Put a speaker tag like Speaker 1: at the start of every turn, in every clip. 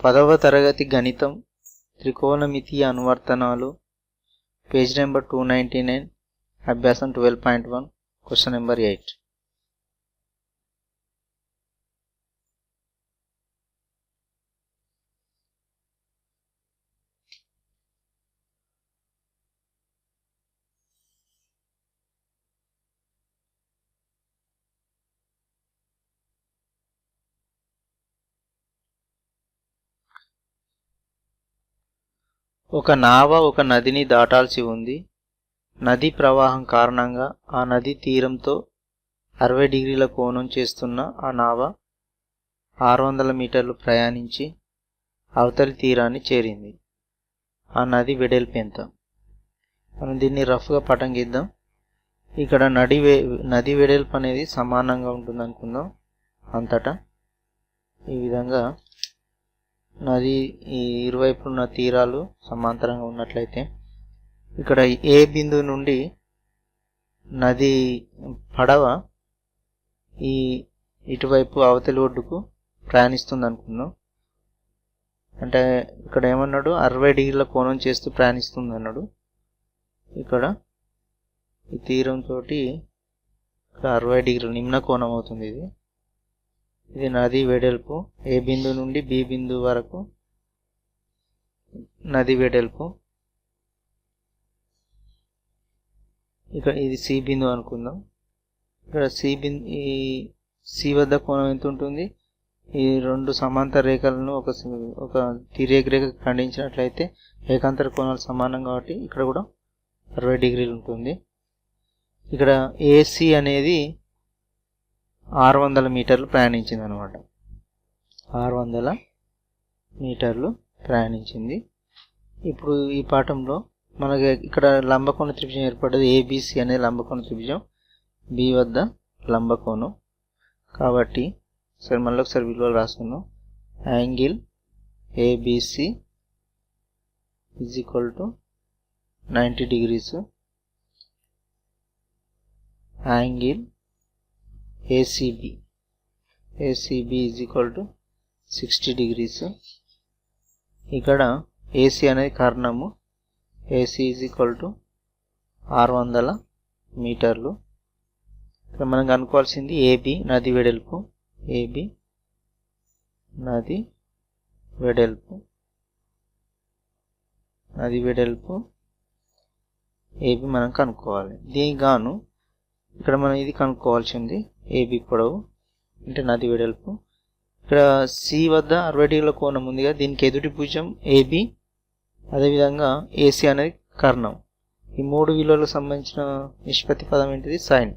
Speaker 1: పదవ తరగతి గణితం త్రికోణమితి అనువర్తనాలు page number two ninety nine అభ్యాసం twelve point one question number eight ఒక నావ ఒక నదిని దాటాల్సి ఉంది. నది ప్రవాహం కారణంగా ఆ నది తీరంతో అరవై డిగ్రీల కోణం చేస్తున్న ఆ నావ ఆరు వందల మీటర్లు ప్రయాణించి అవతలి తీరాన్ని చేరింది. ఆ నది వెడల్పు ఎంత? మనం దీన్ని రఫ్గా పటం గీద్దాం ఇక్కడ నడి వే నది వెడల్పు అనేది సమానంగా ఉంటుంది అనుకుందాం అంతటా ఈ విధంగా నది ఈ ఇరువైపున్న తీరాలు సమాంతరంగా ఉన్నట్లయితే ఇక్కడ ఏ బిందువు నుండి నది పడవ ఈ ఇటువైపు అవతలి ఒడ్డుకు ప్రయాణిస్తుంది అనుకుందాం అంటే ఇక్కడ ఏమన్నాడు? అరవై డిగ్రీల కోణం చేస్తూ ప్రయాణిస్తుంది అన్నాడు ఇక్కడ ఈ తీరంతో ఇక్కడ అరవై డిగ్రీల నిమ్న కోణం అవుతుంది ఇది. ఇది నది వెడల్పు ఏ బిందువు నుండి బి బిందు వరకు నది వెడల్పు. ఇక్కడ ఇది సి బిందువు అనుకుందాం. ఇక్కడ సి బిందు ఈ సి వద్ద కోణం ఎంత ఉంటుంది? ఈ రెండు సమాంతర రేఖలను ఒక ఒక తిరేక రేఖ ఖండించినట్లయితే ఏకాంతర కోణాలు సమానం కాబట్టి ఇక్కడ కూడా అరవై డిగ్రీలు ఉంటుంది. ఇక్కడ ఏసీ అనేది ఆరు వందల మీటర్లు ప్రయాణించింది అనమాట ఆరు వందల మీటర్లు ప్రయాణించింది. ఇప్పుడు ఈ పాఠంలో మనకి ఇక్కడ లంబకోణ త్రిభుజం ఏర్పడ్డది ఏబిసి అనే లంబకోణ త్రిభుజం బి వద్ద లంబకోణం. కాబట్టి సరే మళ్ళీ ఒకసారి విలువలు రాసుకున్నాం angle ABC is equal to ninety degrees angle ACB ACB is equal to sixty degrees ఇక్కడ ఏసీ అనేది కారణము. ఏసీ ఈజ్ ఈక్వల్ టు ఆరు వందల మీటర్లు. ఇక్కడ మనం కనుక్కోవాల్సింది ఏబి నది వెడల్పు. ఏబి నది వెడల్పు. నది వెడల్పు. ఏబి మనం కనుక్కోవాలి. దీనికి గాను ఇక్కడ మనం ఇది కనుక్కోవాల్సింది. ఏబి పొడవు అంటే నది వెడల్పు. ఇక్కడ సి వద్ద అరవై డిగ్రీల కోణం ఉంది కదా దీనికి ఎదుటి భుజం ఏబి అదేవిధంగా ఏసీ అనేది కర్ణం. ఈ మూడు విలువలకు సంబంధించిన నిష్పత్తి పదం ఏంటిది? Sine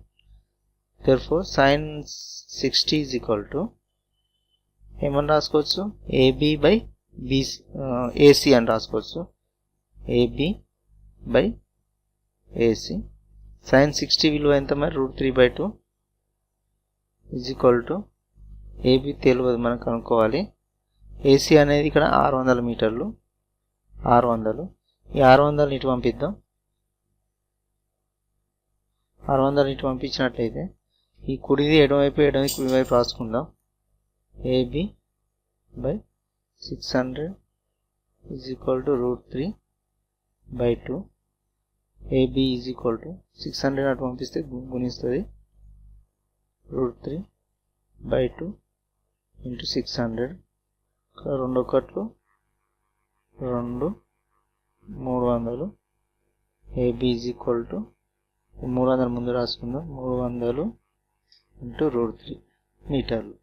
Speaker 1: therefore sine sixty is equal to ఏమని రాసుకోవచ్చు? ఏబి బై బీసీ ఏసీ అని రాసుకోవచ్చు. AB by AC sine sixty విలువ ఎంత మరి? Root three by two is equal to AB తెలియదు మనం కనుక్కోవాలి. ఏసీ అనేది ఇక్కడ ఆరు వందల మీటర్లు. ఆరు వందలు. ఈ ఆరు వందలు ఇటు పంపిద్దాం. ఆరు వందలు ఇటు పంపించినట్లయితే ఈ కుడిది ఎడమవైపు ఎడమ కుడివైపు రాసుకుందాం. AB by six hundred is equal to root three by two AB is equal to six hundred అటు పంపిస్తే గుణిస్తుంది root three by two into six hundred రెండు ఒకట్లు రెండు మూడు వందలు. ఏబి ఈజ్ ఈక్వల్ టు మూడు వందలు ముందు రాసుకుందాం. మూడు వందలు ఇంటూ రూట్ త్రీ మీటర్లు.